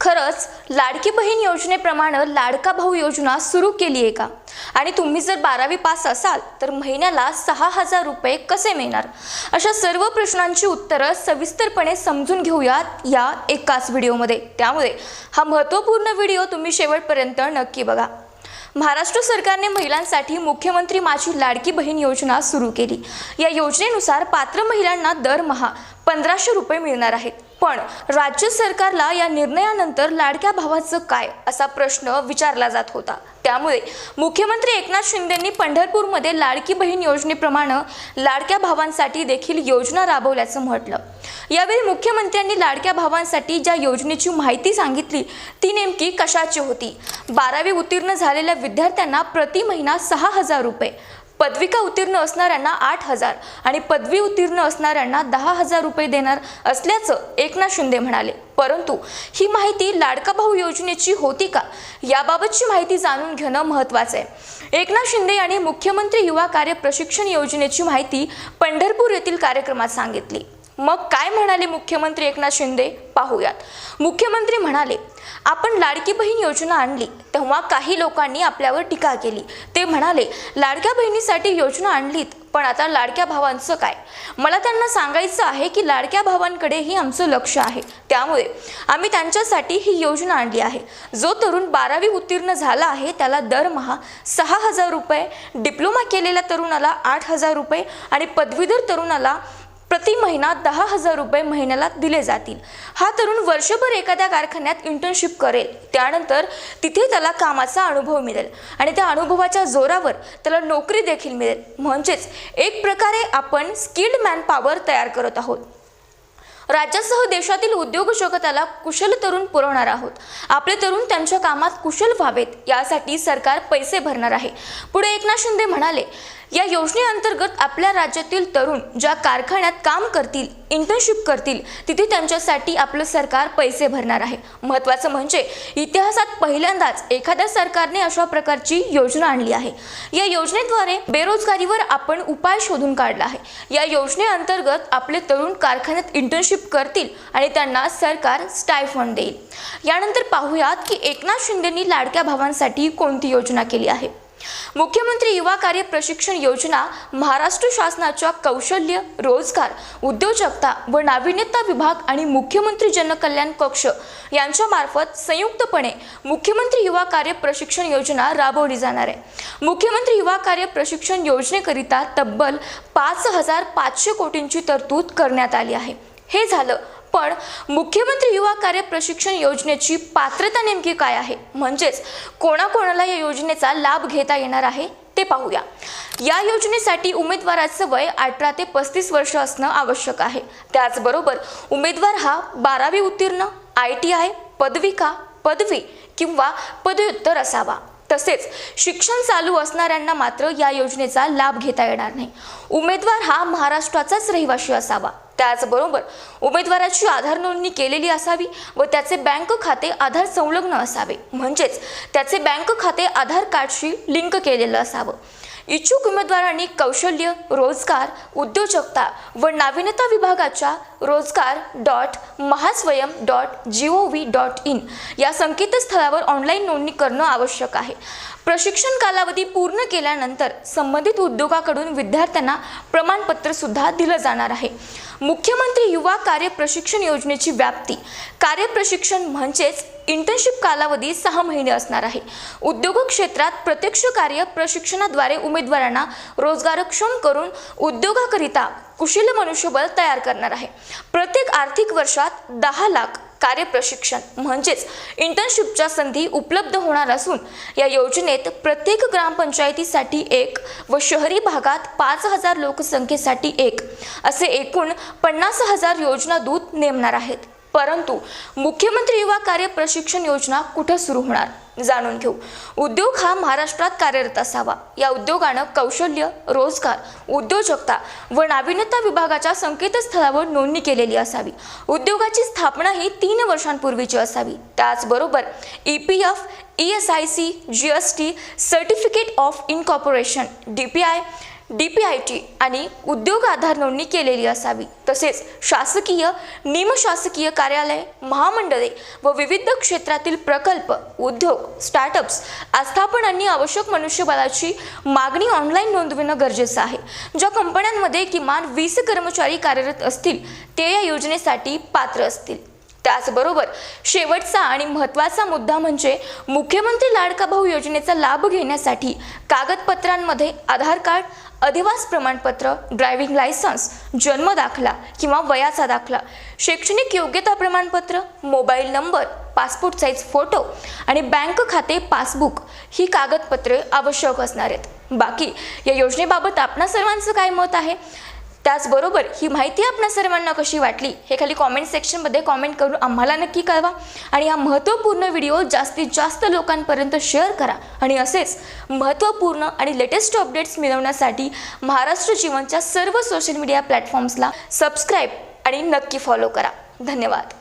खरंच लाडकी बहीण योजनेप्रमाणे लाडका भाऊ योजना सुरू केली आहे का? आणि तुम्ही जर बारावी पास असाल तर महिन्याला सहा हजार रुपये कसे मिळणार? अशा सर्व प्रश्नांची उत्तरं सविस्तरपणे समजून घेऊयात या एकाच व्हिडिओमध्ये. त्यामुळे हा महत्त्वपूर्ण व्हिडिओ तुम्ही शेवटपर्यंत नक्की बघा. महाराष्ट्र सरकारने महिलांसाठी मुख्यमंत्री माझी लाडकी बहीण योजना सुरू केली. या योजनेनुसार पात्र महिलांना दरमहा पंधराशे रुपये मिळणार आहेत. पण राज्य सरकारला या निर्णयानंतर लाडक्या भावाचं काय असा प्रश्न विचारला जात होता. त्यामुळे मुख्यमंत्री एकनाथ शिंदेंनी पंढरपूरमध्ये लाडकी बहीण योजनेप्रमाणे लाडक्या भावांसाठी देखील योजना राबवल्याचं म्हटलं. यावेळी मुख्यमंत्र्यांनी लाडक्या भावांसाठी ज्या योजनेची माहिती सांगितली ती नेमकी कशाची होती? बारावी उत्तीर्ण झालेल्या विद्यार्थ्यांना प्रति महिना सहा हजार रुपये पदविका उत्तीर्ण असणाऱ्यांना आठ हजार आणि पदवी उत्तीर्ण असणाऱ्यांना दहा हजार रुपये देणार असल्याचं एकनाथ शिंदे म्हणाले. परंतु ही माहिती लाडका भाऊ योजनेची होती का? याबाबतची माहिती जाणून घेणं महत्त्वाचं आहे. एकनाथ शिंदे यांनी मुख्यमंत्री युवा कार्य प्रशिक्षण योजनेची माहिती पंढरपूर येथील कार्यक्रमात सांगितली. मग काय म्हणाले मुख्यमंत्री एकनाथ शिंदे? पाहूयात. मुख्यमंत्री म्हणाले आपण लाडकी बहीण योजना आणली तेव्हा काही लोकांनी आपल्यावर टीका केली. ते म्हणाले लाडक्या बहिणीसाठी योजना आणलीत पण आता लाडक्या भावांचं काय? मला त्यांना सांगायचं आहे की लाडक्या भावांकडेही आमचं लक्ष आहे. त्यामुळे आम्ही त्यांच्यासाठी ही योजना आणली आहे. जो तरुण बारावी उत्तीर्ण झाला आहे त्याला दरमहा सहा हजार रुपये डिप्लोमा केलेल्या तरुणाला आठ हजार रुपये आणि पदवीधर तरुणाला प्रति महिना दहा हजार रुपये महिन्याला दिले जातील. हा तरुण वर्षभर एखाद्या कारखान्यात इंटर्नशिप करेल. त्यानंतर तिथे त्याला कामाचा अनुभव मिळेल आणि त्या अनुभवाच्या जोरावर त्याला नोकरी देखील मिळेल. म्हणजेच एक प्रकारे आपण स्किल्ड मॅन पॉवर तयार करत आहोत. राज्यासह देशातील उद्योग जगताला कुशल तरुण पुरवणार आहोत. आपले तरुण त्यांच्या कामात कुशल व्हावेत यासाठी सरकार पैसे भरणार आहे. पुढे एकनाथ शिंदे म्हणाले या योजनेअंतर्गत आपल्या राज्यातील तरुण ज्या कारखान्यात काम करतील इंटर्नशिप करतील तिथे त्यांच्यासाठी आपलं सरकार पैसे भरणार आहे. महत्त्वाचं म्हणजे इतिहासात पहिल्यांदाच एखाद्या सरकारने अशा प्रकारची योजना आणली आहे. या योजनेद्वारे बेरोजगारीवर आपण उपाय शोधून काढला आहे. या योजनेअंतर्गत आपले तरुण कारखान्यात इंटर्नशिप करतील आणि त्यांना सरकार स्टायफंड देईल. यानंतर पाहूयात की एकनाथ शिंदेंनी लाडक्या भावांसाठी कोणती योजना केली आहे? मुख्यमंत्री युवा कार्य प्रशिक्षण योजना महाराष्ट्र शासनाच्या कौशल्य रोजगार उद्योजकता व नाविन्यता विभाग आणि मुख्यमंत्री जनकल्याण कक्ष यांच्या मार्फत संयुक्तपणे मुख्यमंत्री युवा कार्य प्रशिक्षण योजना राबवली जाणार आहे. मुख्यमंत्री युवा कार्य प्रशिक्षण योजनेकरिता तब्बल पाच हजार पाचशे कोटींची तरतूद करण्यात आली आहे. हे झालं. पण मुख्यमंत्री युवा कार्य प्रशिक्षण योजनेची पात्रता नेमकी काय आहे? म्हणजेच कोणाकोणाला या योजनेचा लाभ घेता येणार आहे ते पाहूया. या योजनेसाठी उमेदवाराचं वय अठरा ते पस्तीस वर्ष असणं आवश्यक आहे. त्याचबरोबर उमेदवार हा बारावी उत्तीर्ण आय टी आय पदविका पदवी किंवा पदव्युत्तर असावा. तसेच शिक्षण चालू असणाऱ्यांना मात्र या योजनेचा लाभ घेता येणार नाही. उमेदवार हा महाराष्ट्राचाच रहिवाशी असावा. त्याचबरोबर उमेदवाराची आधार नोंदणी केलेली असावी व त्याचे बँक खाते आधार संलग्न असावे. म्हणजेच त्याचे बँक खाते आधार कार्डशी लिंक केलेलं असावं. इच्छुक उमेदवारांनी कौशल्य रोजगार उद्योजकता व नाविन्यता विभागाच्या Rojgar dot Mahaswayam dot G O V dot in या संकेतस्थळावर ऑनलाईन नोंदणी करणं आवश्यक आहे. प्रशिक्षण कालावधी पूर्ण केल्यानंतर संबंधित उद्योगाकडून विद्यार्थ्यांना प्रमाणपत्रसुद्धा दिलं जाणार आहे. मुख्यमंत्री युवा कार्य प्रशिक्षण योजनेची व्याप्ती. कार्य प्रशिक्षण म्हणजेच इंटर्नशिप कालावधी सहा महिने असणार आहे. उद्योग क्षेत्रात प्रत्यक्ष कार्य प्रशिक्षणाद्वारे उमेदवारांना रोजगारक्षम करून उद्योगाकरिता कुशल मनुष्यबळ तयार करणार आहे. प्रत्येक आर्थिक वर्षात दहा लाख कार्य प्रशिक्षण म्हणजेच इंटर्नशिपच्या संधी उपलब्ध होणार असून या योजनेत प्रत्येक ग्रामपंचायतीसाठी एक व शहरी भागात पाच हजार लोकसंख्येसाठी एक असे एकूण पन्नास हजार योजना दूत नेमणार आहेत. परंतु मुख्यमंत्री युवा कार्य प्रशिक्षण योजना कुठं सुरू होणार? जाणून घेऊ. उद्योग हा महाराष्ट्रात कार्यरत असावा. या उद्योगानं कौशल्य रोजगार उद्योजकता व नाविन्यता विभागाच्या संकेतस्थळावर नोंदणी केलेली असावी. उद्योगाची स्थापना ही तीन वर्षांपूर्वीची असावी. त्याचबरोबर E P F E S I C G S T certificate of incorporation D P I D P I T आणि उद्योग आधार नोंदणी केलेली असावी. तसेच शासकीय निमशासकीय कार्यालय महामंडळे व विविध क्षेत्रातील प्रकल्प उद्योग स्टार्टअप्स आस्थापनांनी आवश्यक मनुष्यबळाची मागणी ऑनलाईन नोंदविणं गरजेचं आहे. ज्या कंपन्यांमध्ये किमान वीस कर्मचारी कार्यरत असतील ते या योजनेसाठी पात्र असतील. त्याचबरोबर शेवटचा आणि महत्त्वाचा मुद्दा म्हणजे मुख्यमंत्री लाडका भाऊ योजनेचा लाभ घेण्यासाठी कागदपत्रांमध्ये आधार कार्ड अधिवास प्रमाणपत्र ड्रायव्हिंग लायसन्स जन्म दाखला किंवा वयाचा दाखला शैक्षणिक योग्यता प्रमाणपत्र mobile number passport size photo आणि बँक खाते पासबुक ही कागदपत्रे आवश्यक असणार आहेत. बाकी या योजनेबाबत आपणा सर्वांचं काय मत आहे? त्याचबरोबर ही माहिती आपणा सर्वांना कशी वाटली हे खाली कॉमेंट सेक्शनमध्ये कॉमेंट करून आम्हाला नक्की कळवा. आणि हा महत्त्वपूर्ण व्हिडिओ जास्तीत जास्त लोकांपर्यंत शेअर करा. आणि असेच महत्त्वपूर्ण आणि लेटेस्ट अपडेट्स मिळवण्यासाठी महाराष्ट्र जीवनच्या सर्व सोशल मीडिया प्लॅटफॉर्म्सला सबस्क्राईब आणि नक्की फॉलो करा. धन्यवाद.